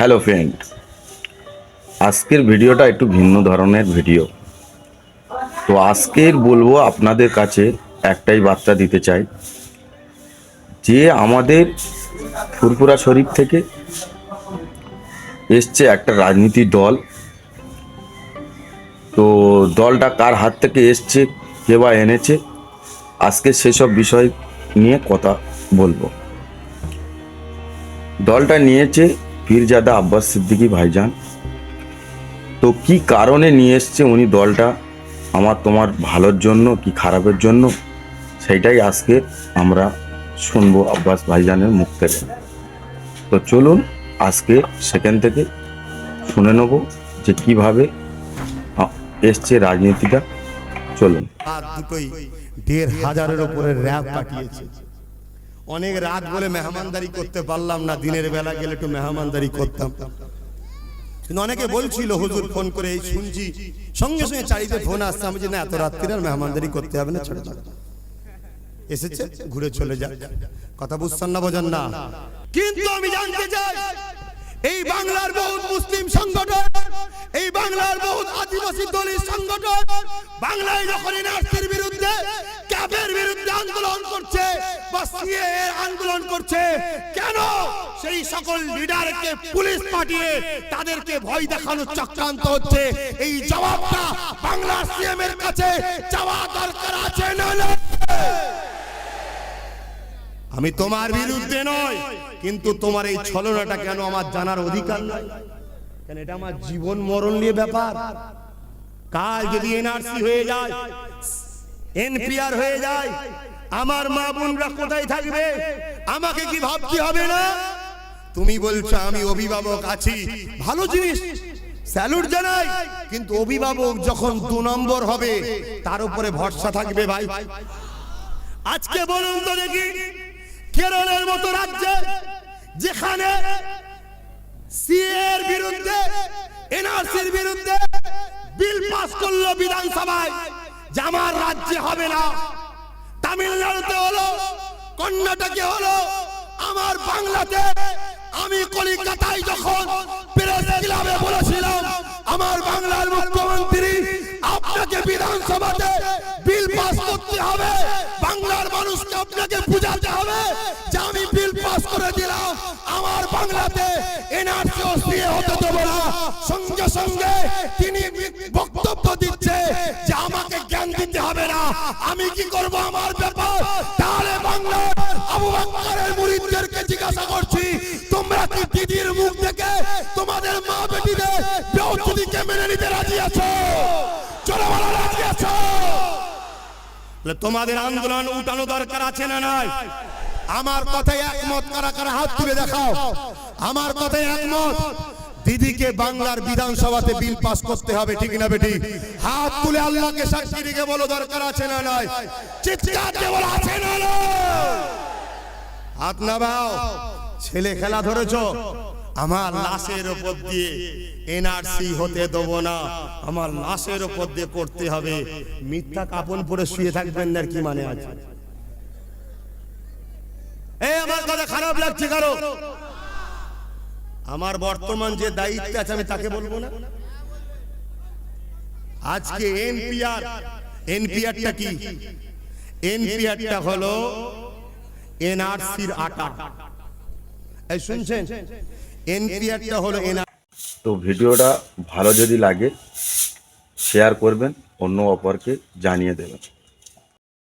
Hello friend, আজকের ভিডিওটা একটু ভিন্ন ধরনের ভিডিও। তো আজকের বলব আপনাদের কাছে একটাই বার্তা দিতে চাই, যে আমাদের ফুরপুরা শরীফ থেকে এসছে একটা রাজনীতি দল। তো দলটা কার হাত থেকে এসছে, কে বা এনেছে, আজকে সেসব বিষয় নিয়ে কথা বলব। দলটা নিয়েছে পীরজাদা আব্বাস সিদ্দিকী ভাইজান। তো কি কারণে নিয়ে এসছে উনি দলটা? আমার তোমার ভালোর জন্য কি খারাপের জন্য? সেইটাই আজকে আমরা শুনব আব্বাস ভাইজানের মুখ থেকে। তো চলুন আজকে সেখান থেকে শুনে নেব যে কীভাবে এসছে রাজনীতিটা। চলুন। দুটোই দেড় হাজারের উপরে র্যাব পাঠিয়েছে। অনেক রাত বলে মেহমানদারি করতে পারলাম না, দিনের বেলা গেলে একটু মেহমানদারি করতাম। কিন্তু অনেকে বলছিল, হুজুর, ফোন করে এই শুনছি। সঙ্গে সঙ্গে চারিতে ফোন আসছে, আমি যে না, এত রাত্রির আর মেহমানদারি করতে হবে না, ছেড়ে এসেছে, ঘুরে চলে যাক। কথা বুঝছেন না, বোঝেন না? কিন্তু আমি জানতে চাই, এই বাংলার বহুত মুসলিম সংগঠন, এই বাংলার বহুত আদিবাসী দলিত সংগঠন, বাংলায় যখন এনআরসির বিরুদ্ধে আন্দোলন করছে। কেন? সেই সকল লিডারকে পুলিশ পাঠিয়ে তাদেরকে ভয় দেখানোর চক্রান্ত হচ্ছে। এই জবাবটা বাংলার সিএম এর কাছে দরকার আছে আমি তোমার বিরুদ্ধে নয় কিন্তু তোমার এই ছলনাটা কেন আমার জানার অধিকার নাই? কেন এটা আমার জীবন মরণ নিয়ে ব্যাপার? কাল যদি এনআরসি হয়ে যায়, এনপিআর হয়ে যায় আমার মা বোনরা কোথায় থাকবে? আমাকে কি ভাবতে হবে না? তুমি বলছো, আমি অভিভাবক আছি। ভালো জিনিস। স্যালুট জানাই। কিন্তু অভিভাবক যখন দু নম্বর হবে, তার উপরে ভরসা থাকবে ভাই। আজকে বলুন তো দেখি, কেরলের মতো রাজ্যে যেখানে সিএর বিরুদ্ধে, এনআরসির বিরুদ্ধে বিল পাস করল বিধানসভায়, যে আমার রাজ্যে হবে না। তামিলনাড়ুতে হলো, কর্ণাটকে হলো, আমার বাংলাতে আমি কলিকাতায় যখন প্রেস ক্লাবে বলেছিলাম, আমার বাংলার মুখ্যমন্ত্রী, আপনাকে বিধানসভাতে বিল পাস করতে হবে, বাংলার মানুষকে আপনাকে বুঝাতে হবে যে আমি বিল পাস করে দিলাম, আমার বাংলাতে এনআরসি হতে দেব না। সঙ্গে সঙ্গে তিনি আমি কি করব আমার ব্যাপার? তাহলে বাংলার আবু বকরের মুরিদদেরকে জিজ্ঞাসা করছি, তোমরা কি দিদির মুখ থেকে তোমাদের মা বেটিদের বেউচুদিকে মেনে নিতে রাজি আছো? চলো বলো, রাজি আছো? তোমাদের আন্দোলন উঠানো দরকার আছে না নাই? আমার কথায় একমত, কারা কারা হাত তুলে দেখাও। আমার কথায় একমত দিদিকে বাংলার বিধানসভাতে বিল পাস করতে হবে, ঠিক না বেটি? হাত তুলে আল্লাহকে সাক্ষী রেখে বলো, দরকার আছে না নয় চিৎকার দিয়ে বলো, আছে না হাত ছেলে খেলা ধরেছো? আমার লাশের উপর দিয়ে এনআরসি হতে দেবো না। আমার লাশের উপর দিয়ে করতে হবে। মিথ্যা কাপড় পরে শুয়ে থাকবেন না কি মানে আছে? এই আমার কথা খারাপ লাগছে কারও? আমার বর্তমান যে দায়িত্ব আছে, আমি তাকে বলব না? আজকে এনপিআর, এনপিআরটা কি? এনপিআরটা হলো এনআরসির আটা। এই শুনছেন? এনপিআরটা হলো এনআর তো ভিডিওটা ভালো যদি লাগে শেয়ার করবেন, অন্য অপরকে জানিয়ে দেবেন।